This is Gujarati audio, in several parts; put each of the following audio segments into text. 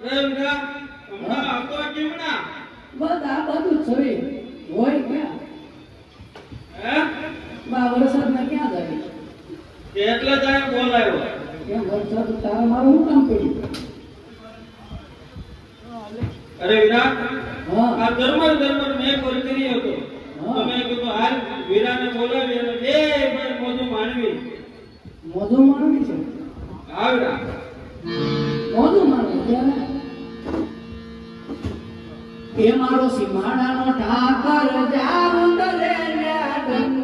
એ બેટા બસ આ બધું છોરી હોય હે? બા વરસાદ ને ક્યાં જાય? એટલે તારે બોલાયો. કે વરસાદ મારું કામ પડ્યું? અરે વિરાટ હા. આ ધર્મર ધર્મર મેં કોલ કર્યો હતો. તમે કીધું હાલ વીરાને બોલાવી અને બે ભાઈ મોજું માણવી. મોજું માણવી છે? આવ્યા મોજું માણવી ત્યારે એ મારો સિંહાડાનો ઠાકર જાઉં દલે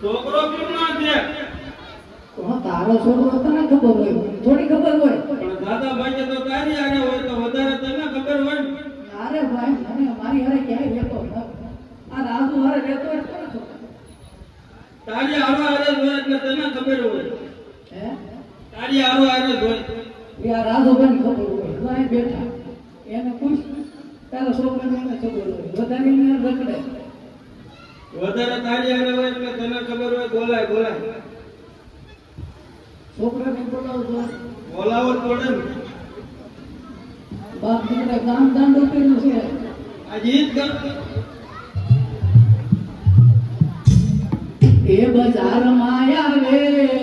છોકરો કેમ ના છે તારો છોકરો અજીત એ બજાર માયા આવે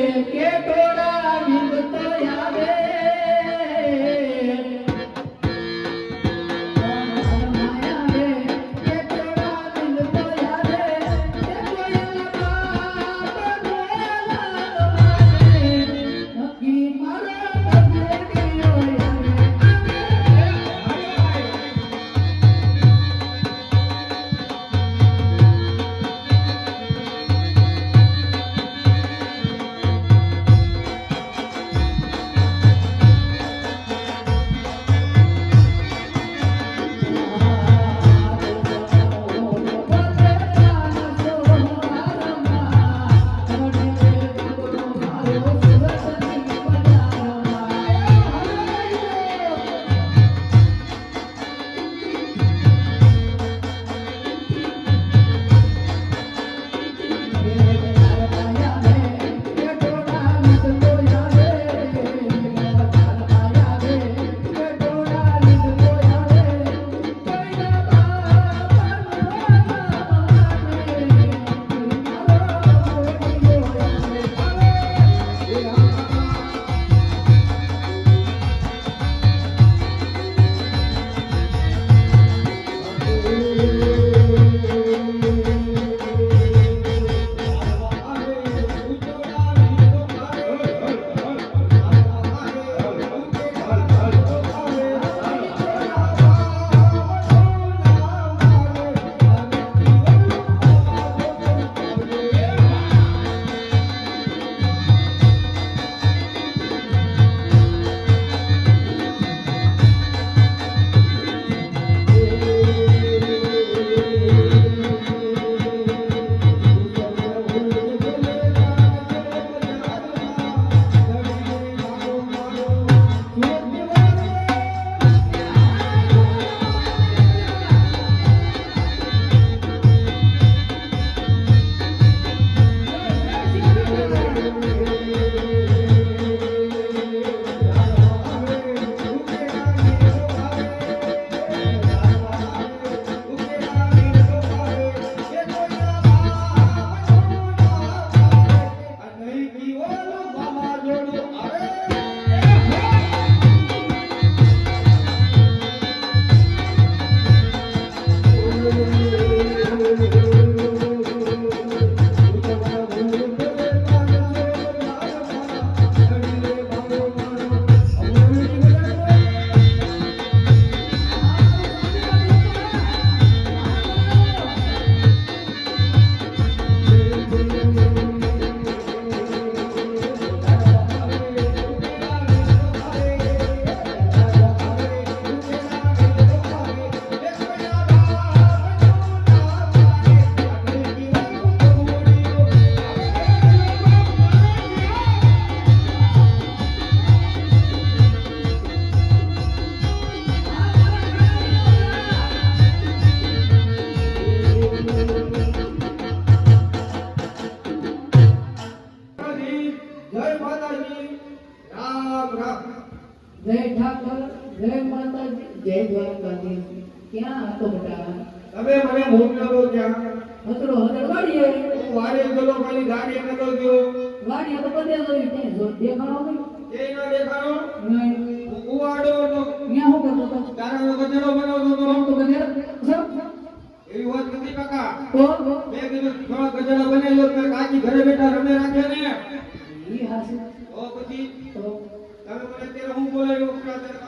તમે મને અત્યારે હું બોલાવ્યો ઉપરા તરફ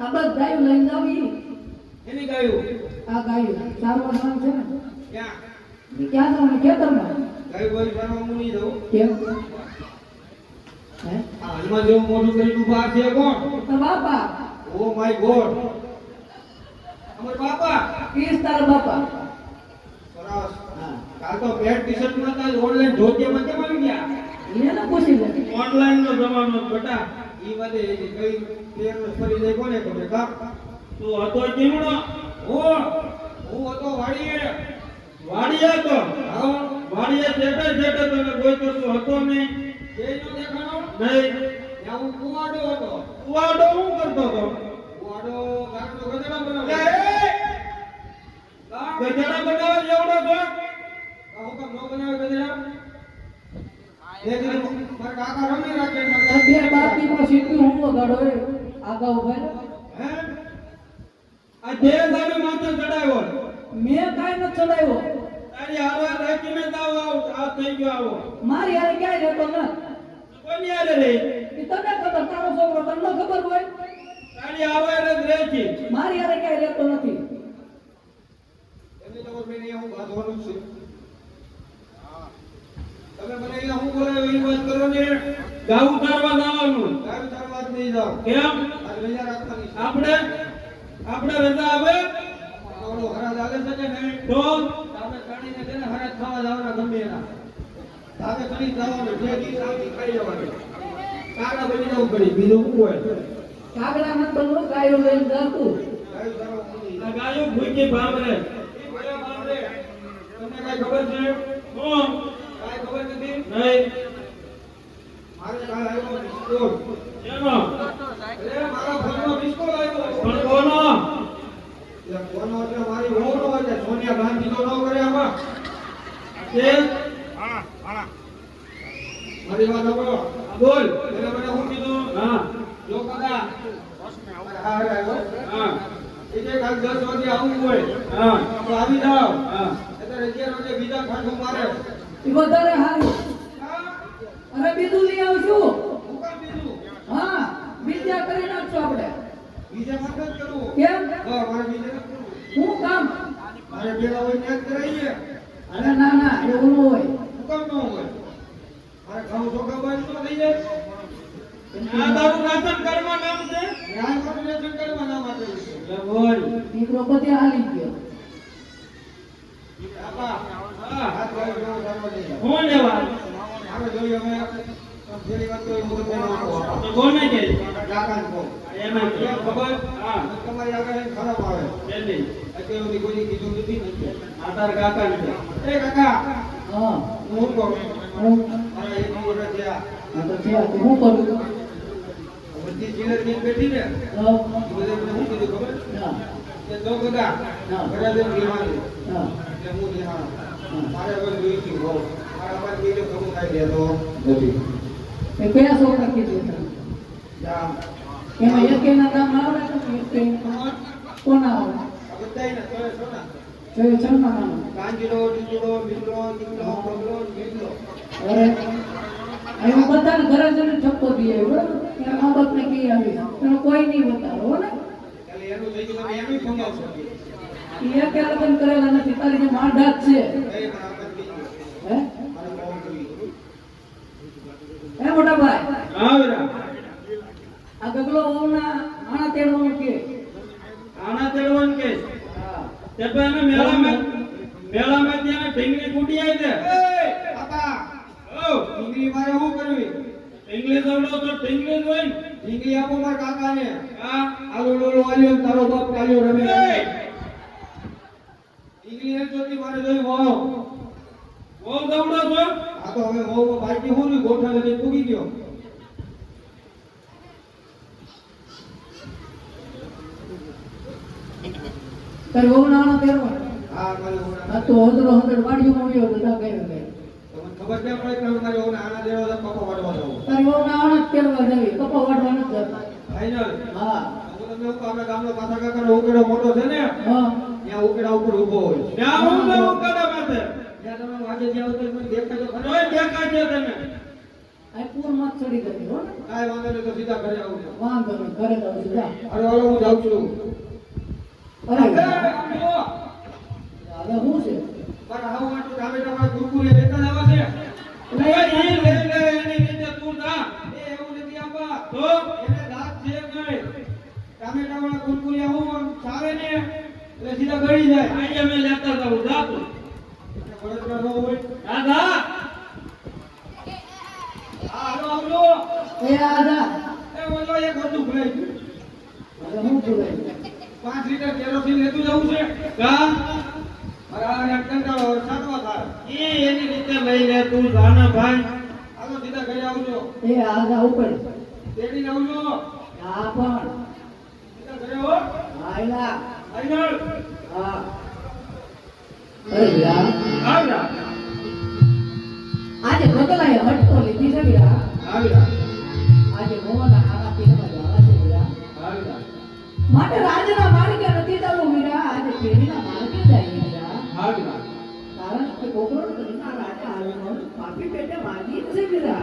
આ બસ ગાયું લઈને જાવ. ઈ એની ગાયું? આ ગાયું. સારવાર નામ છે ને. ક્યાં? ક્યાં જવાનું ખેતરમાં? ગાયું બોલી જાણવા હું નહીં દઉં કેમ? હે? હાલમાં જેવું મોઢું કરી ઊભા છે કોણ? બાપા. Oh my god. અમાર બાપા? ઈસ તારા બાપા. સરસ. કાલ તો પેટ ટી-શર્ટમાં હતા ઓનલાઈન ધોતિયામાં કેમ આવી ગયા? એને પૂછી લે. ઓનલાઈન નો જમાનો બેટા. ઈ વાતે કઈ તેર ફરી જાય કોને કોને કા તું હતો જીવણો હું હું હતો વાડીએ. વાડીએ તો હા. વાડીએ જેટે જેટે તમે કોઈ તો તું હતો નહીં એ નો દેખાણો? નહીં. ત્યાં હું કુવાડો હતો. કુવાડો હું કરતો હતો? કુવાડો ગાડો ગધેડા બનાવે. ગધેડા બનાવે જેવડો તો? હું કામ નો બનાવે ગધેડા. એ કાકા રમી રાખે ને મારા બે બાપી નો સીટી હું વગાડો એ આગા ઊભા હે? આ જે સામે માથે ચડાવ્યો. મે કાઈ ન ચડાવ્યો. તારી હારવાર રાખીને આવો, આ થઈ ગયો આવો. મારી હારે ક્યાં રહેતો ન. કોની હારે રે કે તને ખબર તારો છોકરો તમને ખબર હોય? તારી હારવાર જ રહે છે. મારી હારે ક્યાં રહેતો નથી. એમને તો મેં અહીંયા હું બાંધવાનું છે. તમે મને અહીંયા હું બોલાવ્યો એ વાત કરો ને. ગાવું તારવા જવાનું ગાવું તારવા જ નહીં જાવ કેમ? રજા રાખવાની આપણે આપણે રજા આવે? ઓલો હરાજ આવે છે કે નહીં? તો? આપણે કાઢીને છે ને હરાજ ખાવા જવાના ગમે એના તારે કરી જવાનું જે દી સાથી ખાઈ જવાનું. કાગડા બની જવું પડી બીજું શું હોય? કાગડા નથી બનવું ગાયો લઈને જાતું. ગાયો ભૂખી ભાંભરે તમને કઈ ખબર છે? કોણ? કઈ ખબર નથી? નહીં. સોનિયા ગાંધી તો ન કરે આમાં. મારી વાત સાંભળો. બોલ. એટલે મને હું કીધું? હા. જો કાકા. હા હા એટલે કાલ દસ વાગે આવું હોય. હા. તો આવી જાવ હા. એટલે વાગે બીજા ખાટું મારે. વધારે સારું અરે બીજું લઈ આવશું હું બીજું. હા બીજા કરી નાખશું આપણે. બીજા મદદ કરું. કેમ? હા મારે બીજે હું કામ? મારે પેલા હોય ત્યાં જ કરાવીએ. અરે ના ના એવું ન હોય. કામ ન હોય. મારે ઘઉં ચોખા બાજુ તો થઈ જાય. આ તારું રાશન કાર્ડમાં નામ છે? રાશન કાર્ડમાં નામ આપેલું છે. એટલે બોલ. દીકરો બધે હાલી ગયો બાપા હા હાથ વાળી જેવો ચાલવા દઈ જાઓ. કોણ લેવા આપણે જોઈએ અમે પેલી વાત તો એ મુકત ભાઈ નો આપો. તો કોને કે કાકાને કહો. એમાં કેમ ખબર હા તમારી આગળ એને ખરાબ આવે પેલી અત્યાર કોઈ કીધું નથી ને? આ તાર કાકા ને એ કાકા હા. હું કહું હું? મારા એક દિવસ થયા આ. તો થયા તો હું કરું? બધી ચીલરની બેઠી ને? હા. મને શું કીધું ખબર? હા. કે તો કાકા હા. બરાબર જઈને હા. એટલે હું બેહાણો. મારે પણ જોઈ ગયું હો. મારા પર બીજો ખબર કાંઈ રહેતો નથી. એ કયા છોકરા કીધું? જા. એમાં એક એના નામ આવડે કોના આવડે ને નામ. કાંજીલો, ડીંગલો, બીંગલો, દીંગલો, બગલો, નીંગલો. અરે અહીં બધાને ઘરે જઈને ઠપકો દઈએ બરાબર? એના મા બાપને કહી આવી એનો કોઈ નહીં બતાવો ને? એટલે એનું થઈ ગયું તમે એનુંય ફંગાવશો. એ એકે પણ કરેલા નથી તારી જે માંડા છે. હે? મોટા ભાઈ. આ ગગલો ઓના આણા તેડવાનું કે? આના તેડવાનું કે? તે તો એને મેળામાં મેળામાં ત્યાં ઢીંગલી કૂટી આવી છે. બાપા. ઓ. ઢીંગલી મારે શું કરવી? ઇંગ્લિશ આવડો તો ઢીંગલી જ હોય ને. ઢીંગલી આપો મારા કાકાને. હા. આલો લોલો આલ્યો ને તારો બાપ રમે ઢીંગલી એ જોતી મારે જોઈ વાવ વાવ દવડો છો? આ તો હવે વાવ બાકી હું ની ગોઠા પૂગી ગયો. તારે નાનો પહેરવાનો હા મારી ઓના તો વાડીઓમાં મળ્યો બધા ખબર કેમ પડે કે આના જેવો તો કપો તારે જ જવી કપા નથી જતા. ફાઈનલ હા. આપણે ગામનો પાછા કાકાનો ઉકેડો મોટો છે ને? હા. ત્યાં ઉકેડા ઉપર ઊભો હોય ત્યાં હું. ઉકેડા. ત્યાં તમે વાગે મને ખરો. દેખાય છે આ પૂરમાં જ ચડી ગઈ હો ને. વાંધો નહીં તો સીધા ઘરે આવું વાંધો નહીં ઘરે જાઉં છું. અરે હું જાઉં. હવે શું છે? મારા હાવ માટે ટામેટામાં કુરકુરે લેતા જ છે. તોય લે લે એની રીતે તું જા. એ એવું નથી આપવા તો એને દાંત છે નહીં. ટામેટાવાળા કુરકુરિયા હું ચાવે ને એટલે સીધા ગળી જાય. આજે અમે લેતા જાઉં. જા તું. બળતરા ન હોય. જા, જા. હાલો એ આજા એ ઓલો એક હતું ભૂલાઈ ગયું હું બોલાય પાંચ લીટર કેરોસીન લેતું જવું છે? કંટાળો સાતવા એની રીતે લઈ લે તું જાને ભાઈ. સીધા ઘરે આવજો એ આજા ઉપર તેડીને આવજો હા પણ. સીધા ઘરે હો. આયલા. ફાઈનલ હા. અરે યાર આજે બદલાય હટતો લીધી છે આવ્યા આજે મોહના માટે રાજના માર્ગે નથી જવું વીરા આજે પેઢીના માર્ગે જાય આવ્યા કારણ કે કોકરો કરના રાજા આવીનો પાપી પેટે માગી છે વીરા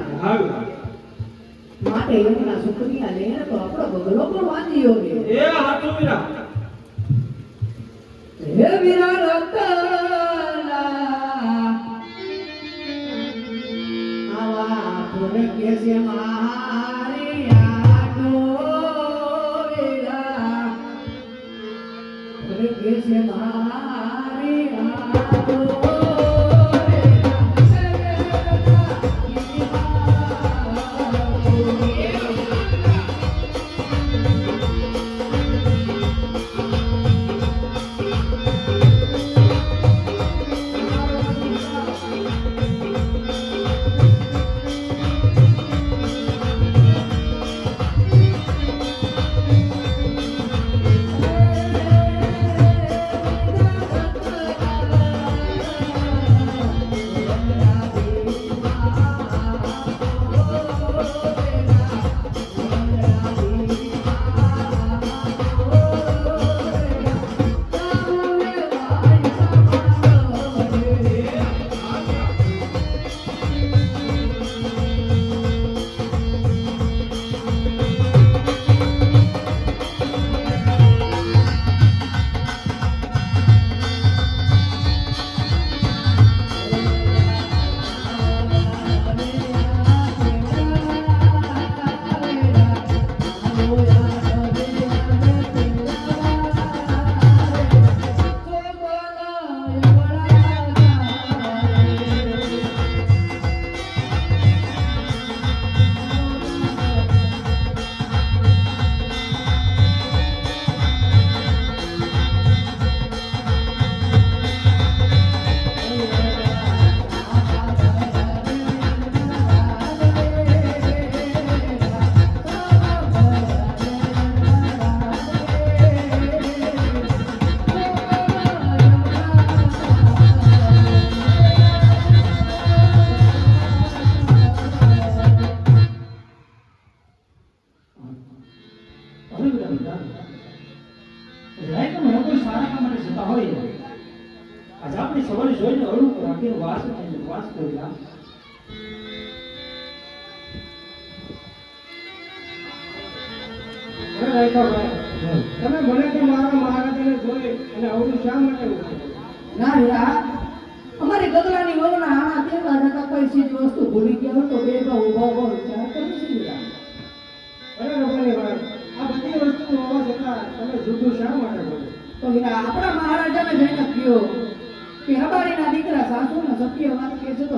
માટે એમના સુખનિયા લઈને તો આપણો બગલો પણ એ વીરા. હે મીરા રતલા આવા છે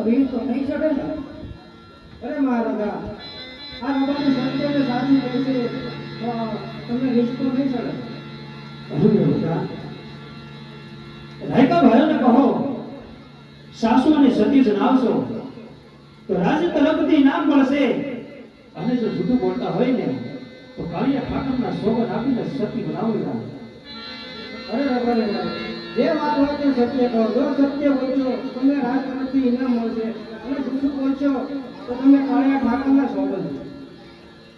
કહે છે તો નહીં ચડે ને? અરે મહારાજા આ રબારી સત્યને સાચી કહે છે તો તમને રિસ્કો નહીં ચડે. અરે બેટા, રાયકા ભાઈઓને કહો સાસુ અને સતી જણાવશો તો રાજ તરફથી નામ મળશે. અને જો જૂઠું બોલતા હોય ને તો કાળિયા ઠાકરના સોગન આપીને સતી બનાવી. અરે ભાઈ, જે વાત હોય તે સત્ય કહો. જો સત્ય બોલશો તો તમને રાજ તરફથી ઇનામ મળશે અને જૂઠું બોલશો તો તમે કાળિયા ઠાકરના સોગંદ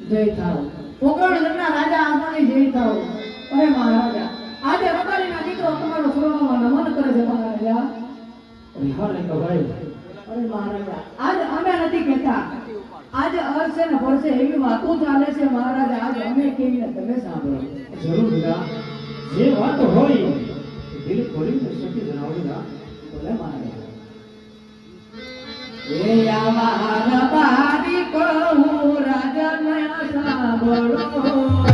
જય થાવ. પોકરણ રાજા આપણને જય થાવ. અરે મહારાજા આજે રબારીના દીકરો તમારો સ્વર્ણમાં નમન કરે છે મહારાજા. અરે મહારાજા આજ અમે નથી કહેતા. આજે અરસે ને વર્ષે એવી વાતો ચાલે છે મહારાજા. આજ અમે કેવીને તમે સાંભળો. જરૂર જે વાત હોય ili polisi zote zinauliza ulema ye ya maharabari kwa urajana saboro